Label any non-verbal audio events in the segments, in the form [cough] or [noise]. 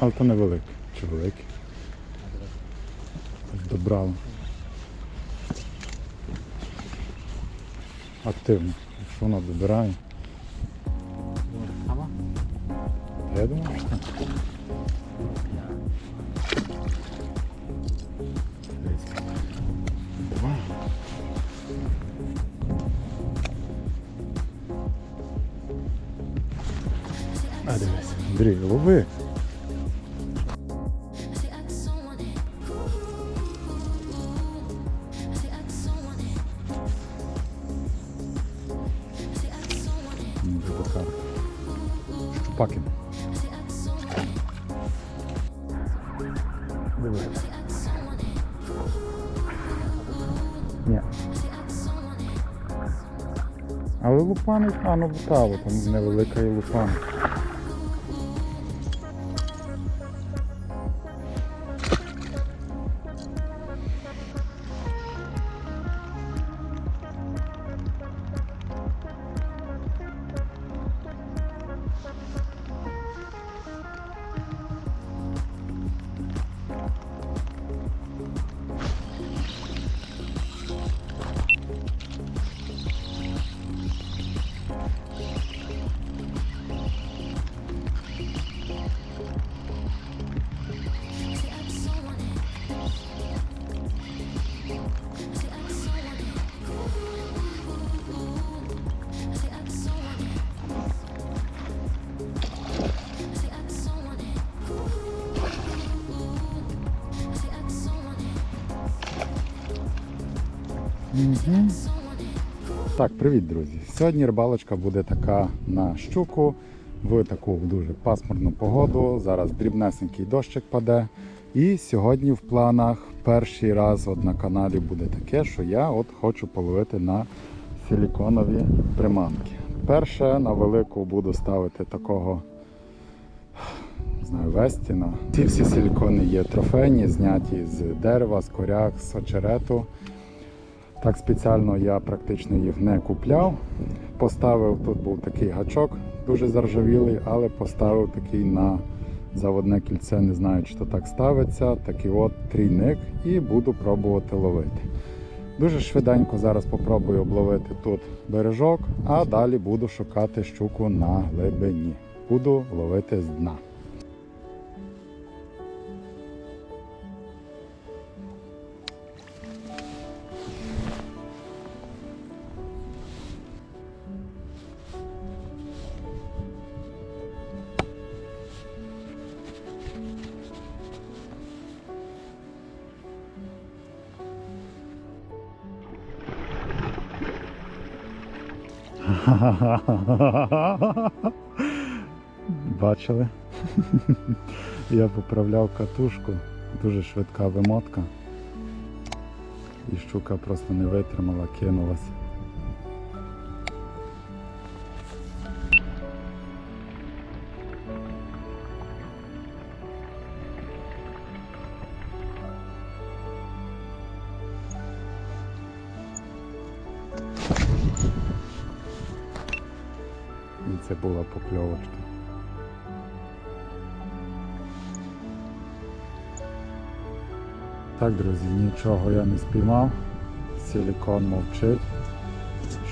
Але то невеликий. Чи великий? Добрало. Активно. Якщо вона добирає. Я думаю, що так. А дивись, Андрій, лови. Want it. Ні. Але лупани, а ну та, там невелика і лупана. Угу. Так, привіт, друзі. Сьогодні рибалочка буде така на щуку в таку дуже пасмурну погоду. Зараз дрібнесенький дощик паде. І сьогодні в планах перший раз от на каналі буде таке, що я от хочу половити на силіконові приманки. Перше на велику буду ставити такого знаю, Вестіна. Ці всі силікони є трофейні, зняті з дерева, з коряк, з очерету. Так спеціально я практично їх не купляв. Поставив, тут був такий гачок, дуже заржавілий, але поставив такий на заводне кільце, не знаю, чи то так ставиться. Такий от трійник і буду пробувати ловити. Дуже швиденько зараз попробую обловити тут бережок, а далі буду шукати щуку на глибині. Буду ловити з дна. [laughs] Бачили? [laughs] Я поправляв катушку, дуже швидка вимотка. І щука просто не витримала, кинулась. Так, друзі, нічого я не спіймав. Силікон мовчить,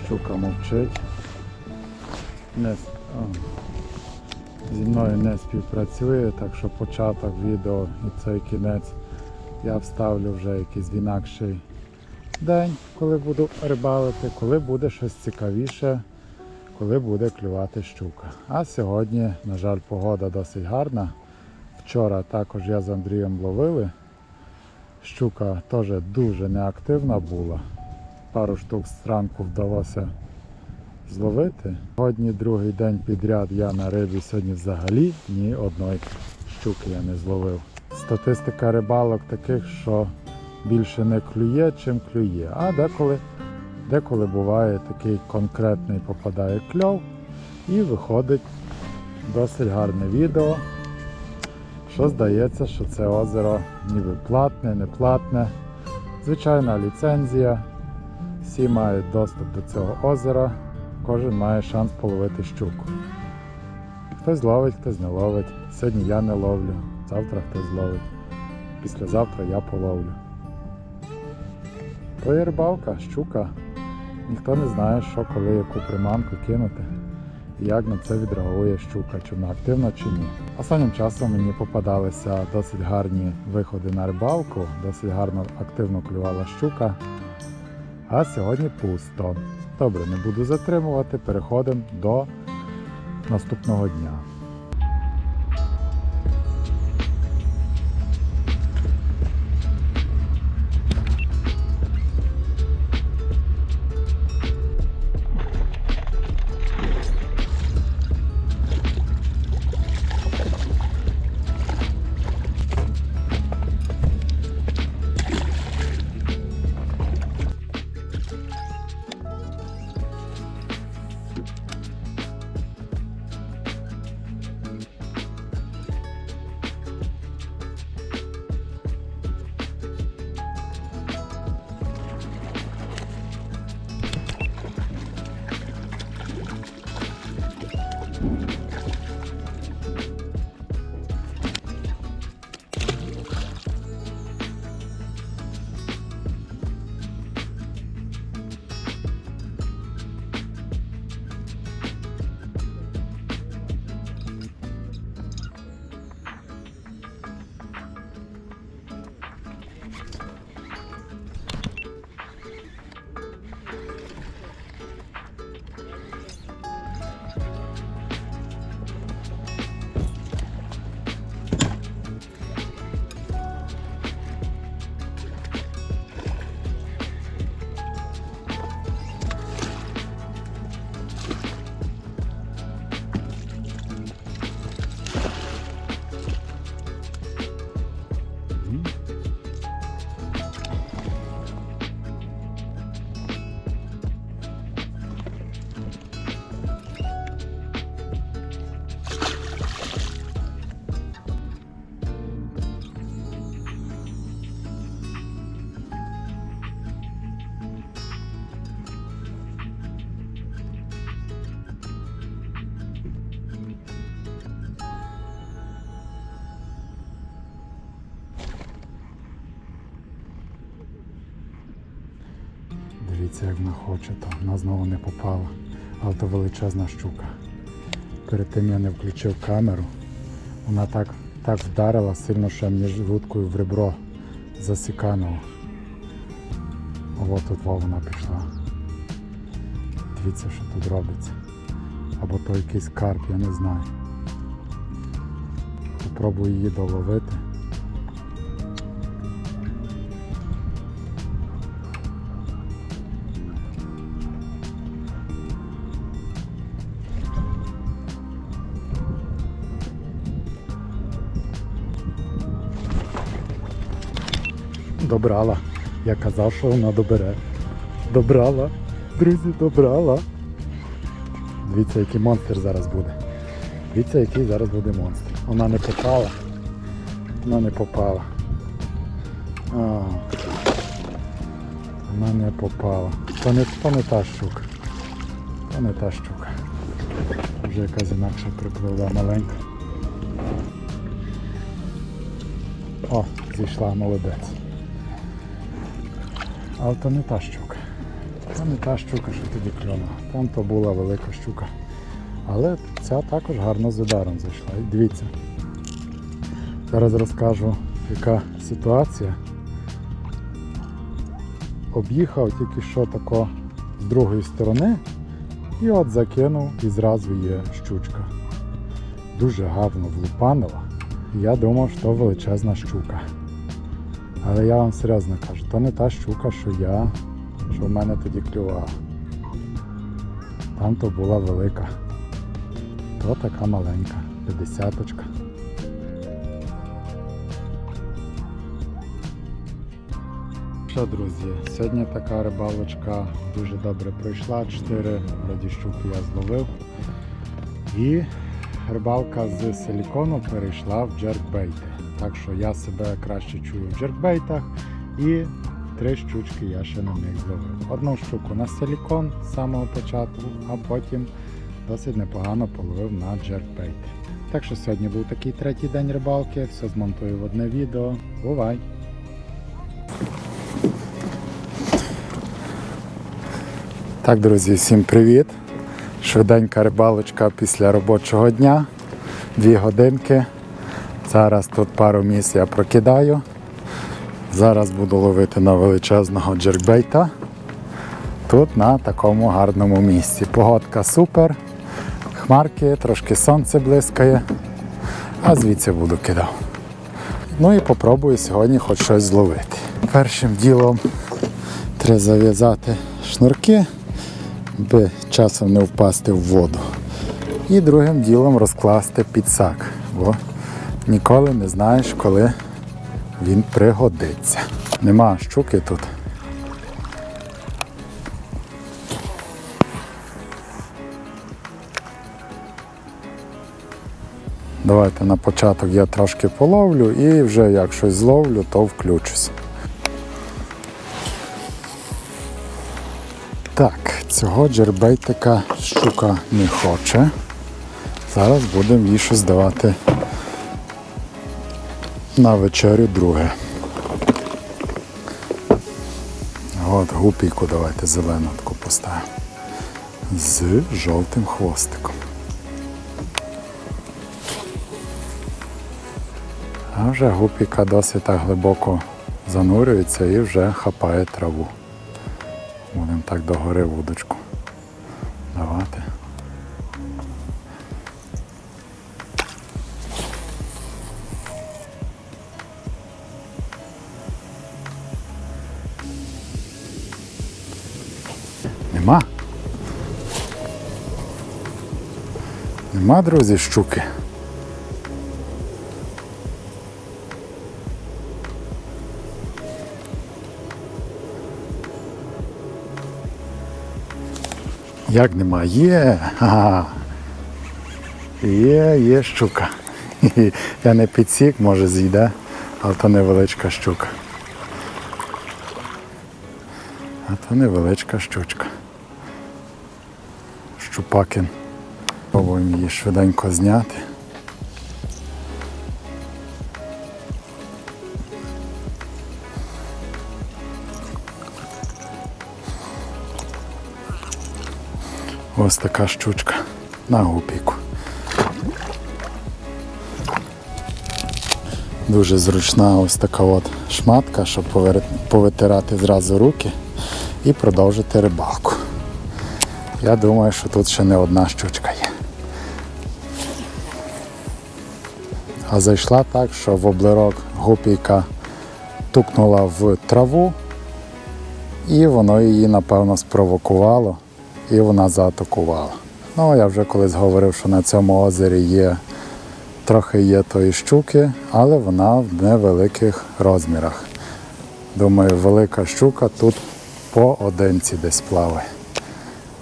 щука мовчить. Не, зі мною не співпрацює, так що початок відео і цей кінець я вставлю вже якийсь інакший день, коли буду рибалити, коли буде щось цікавіше, коли буде клювати щука. А сьогодні, на жаль, погода досить гарна. Вчора також я з Андрієм ловили. Щука теж дуже неактивна була. Пару штук зранку вдалося зловити. Сьогодні другий день підряд я на рибі сьогодні взагалі ні одної щуки я не зловив. Статистика рибалок таких, що більше не клює, чим клює. А деколи, деколи буває такий конкретний попадає кльов і виходить досить гарне відео що здається, що це озеро ніби платне, не платне. Звичайна ліцензія. Всі мають доступ до цього озера, кожен має шанс половити щуку. Хтось ловить, хтось не ловить. Сьогодні я не ловлю. завтра хтось зловить. Післязавтра я половлю. То є рибалка, щука. Ніхто не знає, що коли яку приманку кинути. Як на це відреагує щука, чи вона активна чи ні. Останнім часом мені попадалися досить гарні виходи на рибалку, досить гарно активно клювала щука. А сьогодні пусто. Добре, не буду затримувати, переходимо до наступного дня. Дивіться, як вона хоче, то вона знову не попала. Але то величезна щука. Перед тим я не включив камеру. Вона так, так вдарила сильно, що мені ж вудкою в ребро засікануло. Ось тут во вона пішла. Дивіться, що тут робиться. Або то якийсь карп, я не знаю. Попробую її доловити. Добрала. Я казав, що вона добере. Добрала. Друзі, добрала. Дивіться, який монстр зараз буде. Дивіться, який зараз буде монстр. Вона не попала. Вона не попала. А, вона не попала. То не, то не та щука. То не та щука. Вже якась інакша припливла маленька. О, зійшла молодець. Але то не та щука. Це не та щука, що тоді кльонула. Там то була велика щука. Але ця також гарно з ударом зайшла. І дивіться. Зараз розкажу, яка ситуація. Об'їхав тільки що тако з другої сторони і от закинув і зразу є щучка. Дуже гарно влупанила. Я думав, що величезна щука. Але я вам серйозно кажу, то не та щука, що я, що в мене тоді клювала. Там то була велика. То така маленька, 50 Що, друзі, сьогодні така рибалочка дуже добре пройшла. Чотири вроді щуки я зловив. І рибалка з силікону перейшла в джеркбейти. Так що я себе краще чую в джеркбейтах і три щучки я ще на них зловив. Одну щуку на силікон з самого початку, а потім досить непогано половив на джеркбейти. Так що сьогодні був такий третій день рибалки, все змонтую в одне відео. Бувай! Так, друзі, всім привіт! Швиденька рибалочка після робочого дня. Дві годинки. Зараз тут пару місць я прокидаю. Зараз буду ловити на величезного джеркбейта. Тут на такому гарному місці. Погодка супер. Хмарки, трошки сонце блискає. А звідси буду кидав. Ну і попробую сьогодні хоч щось зловити. Першим ділом треба зав'язати шнурки, аби часом не впасти в воду. І другим ділом розкласти підсак, бо ніколи не знаєш, коли він пригодиться. Нема щуки тут. Давайте на початок я трошки половлю і вже як щось зловлю, то включусь. Так, цього джербейтика щука не хоче. Зараз будемо їй щось давати на вечерю друге. От гупійку давайте зелену таку поставимо. З жовтим хвостиком. А вже гупіка досить так глибоко занурюється і вже хапає траву. Будемо так догори вудочку Нема, друзі, щуки. Як нема? Є. Є, є щука. [laughs] Я не підсік, може зійде, але то невеличка щука. А то невеличка щучка. Щупакин. Пробуємо її швиденько зняти. Ось така щучка на гупіку. Дуже зручна ось така от шматка, щоб повитирати зразу руки і продовжити рибалку. Я думаю, що тут ще не одна щучка є. А зайшла так, що в облирок гупійка тукнула в траву, і воно її, напевно, спровокувало, і вона заатакувала. Ну, я вже колись говорив, що на цьому озері є трохи є тої щуки, але вона в невеликих розмірах. Думаю, велика щука тут по одинці десь плаває,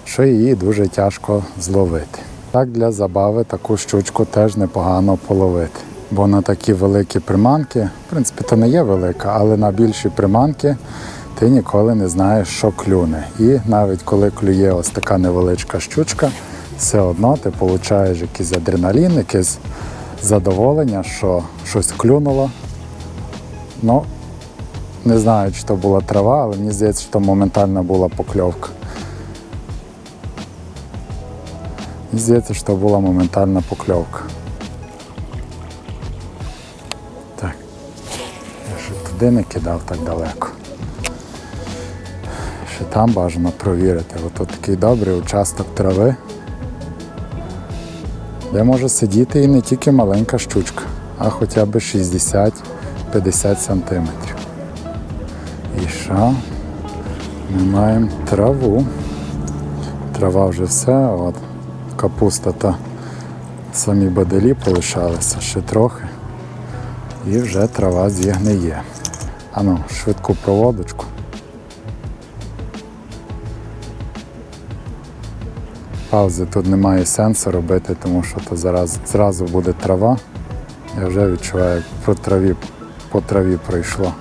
що її дуже тяжко зловити. Так для забави таку щучку теж непогано половити. Бо на такі великі приманки, в принципі, то не є велика, але на більші приманки ти ніколи не знаєш, що клюне. І навіть коли клює ось така невеличка щучка, все одно ти отримуєш якийсь адреналін, якесь задоволення, що щось клюнуло. Ну, не знаю, чи то була трава, але мені здається, що моментально була покльовка. Мені здається, що була моментальна покльовка. Не кидав так далеко. Ще там бажано провірити. Ось такий добрий участок трави, де може сидіти і не тільки маленька щучка, а хоча б 60-50 сантиметрів. І що? Ми маємо траву. Трава вже все, от капуста та самі баделі полишалися ще трохи. І вже трава зігниє. Ану, швидку проводочку. Паузи тут немає сенсу робити, тому що то зараз зразу буде трава. Я вже відчуваю, як по траві, по траві пройшло.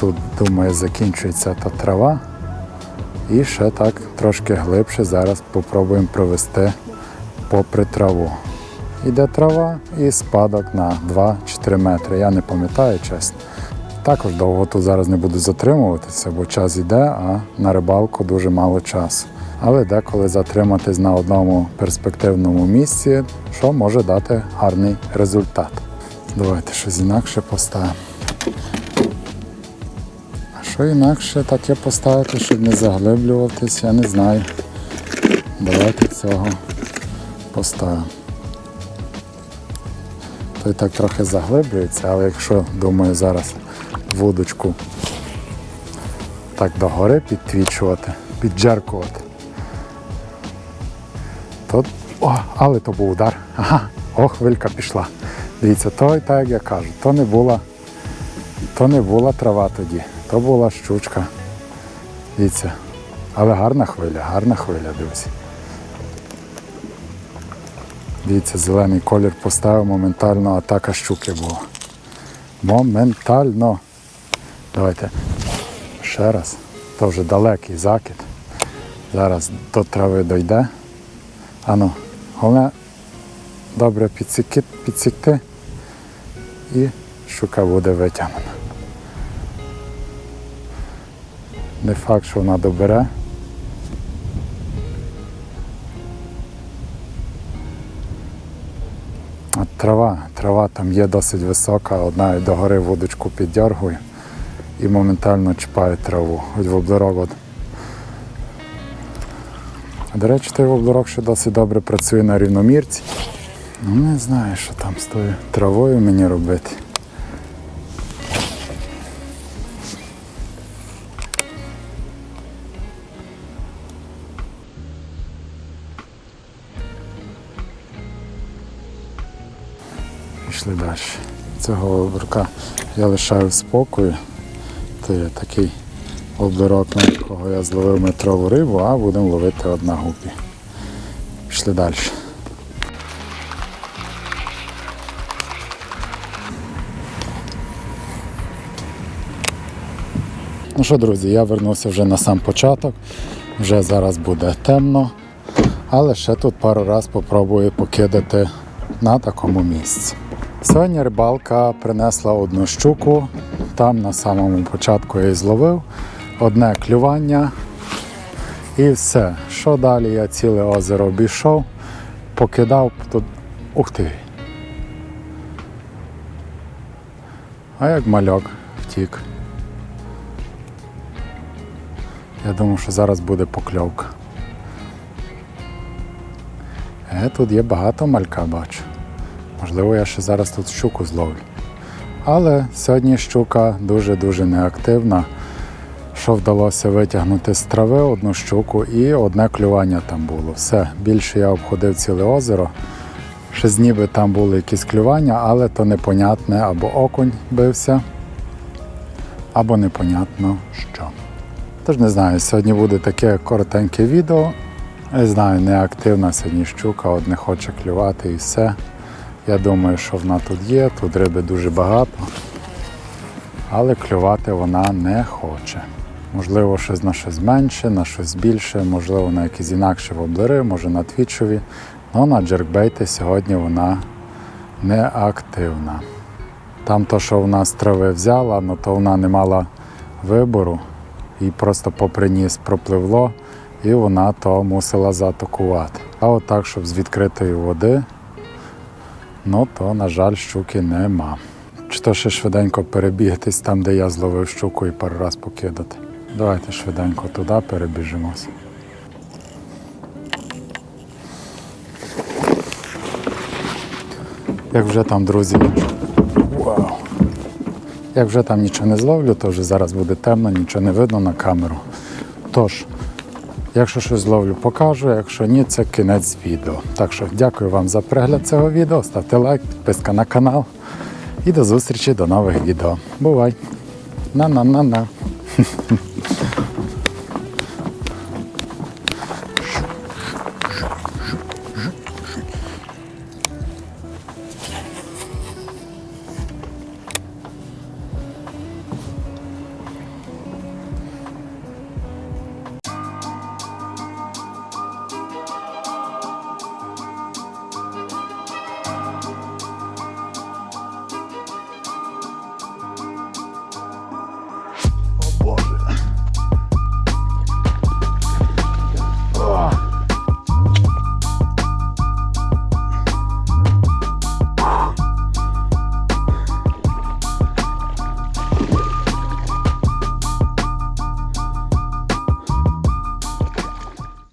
Тут, думаю, закінчується та трава І ще так трошки глибше зараз попробуємо провести попри траву. Іде трава і спадок на 2-4 метри. Я не пам'ятаю чесно. Також довго тут зараз не буду затримуватися, бо час йде, а на рибалку дуже мало часу. Але деколи затриматись на одному перспективному місці, що може дати гарний результат. Давайте щось інакше поставимо. А що інакше таке поставити, щоб не заглиблюватись, я не знаю. Давайте цього поставимо. Той так трохи заглиблюється, але якщо, думаю, зараз вудочку так догори підтвічувати, підджеркувати, то. О, але то був удар. Ага, о, хвилька пішла. Дивіться, то, і так як я кажу, то не була, то не була трава тоді, то була щучка. Дивіться. Але гарна хвиля, гарна хвиля, друзі. Дивіться, зелений колір поставив, моментально атака щуки була. Моментально. Давайте ще раз. То вже далекий закид. Зараз до трави дойде. Ану, головне добре підсікти, і щука буде витягнена. Не факт, що вона добере. Трава, трава там є досить висока, одна і догори вудочку піддергує і моментально чіпає траву. Хоч воблерок от. До речі, той воблерок ще досить добре працює на рівномірці. Ну не знаю, що там з тою травою мені робити. Цього обрука я лишаю в спокою. Є такий облирок, на якого я зловив метрову рибу, а будемо ловити одна гупі. Пішли далі. Ну що, друзі, я вернувся вже на сам початок. Вже зараз буде темно, але ще тут пару разів попробую покидати на такому місці. Сьогодні рибалка принесла одну щуку. Там на самому початку я її зловив. Одне клювання і все. Що далі? Я ціле озеро обійшов, покидав тут. Ух ти! А як мальок втік. Я думав, що зараз буде покльовка. Е, тут є багато малька, бачу. Можливо, я ще зараз тут щуку зловлю. Але сьогодні щука дуже-дуже неактивна. Що вдалося витягнути з трави одну щуку і одне клювання там було. Все, більше я обходив ціле озеро. Ще ніби там були якісь клювання, але то непонятне або окунь бився, або непонятно що. Тож не знаю, сьогодні буде таке коротеньке відео. Не знаю, неактивна сьогодні щука, от не хоче клювати і все. Я думаю, що вона тут є, тут риби дуже багато, але клювати вона не хоче. Можливо, щось на щось менше, на щось більше, можливо, на якісь інакші воблери, може на твічові. але на джеркбейти сьогодні вона не активна. Там то, що вона з трави взяла, ну то вона не мала вибору і просто попри ніс пропливло, і вона то мусила заатакувати. А от так, щоб з відкритої води, ну то, на жаль, щуки нема. Чи то ще швиденько перебігтись там, де я зловив щуку і пару раз покидати. Давайте швиденько туди перебіжимося. Як вже там, друзі, вау! Як вже там нічого не зловлю, то вже зараз буде темно, нічого не видно на камеру. Тож, якщо щось зловлю, покажу, якщо ні, це кінець відео. Так що дякую вам за перегляд цього відео, ставте лайк, підписка на канал і до зустрічі до нових відео. Бувай! На-на-на-на! [laughs]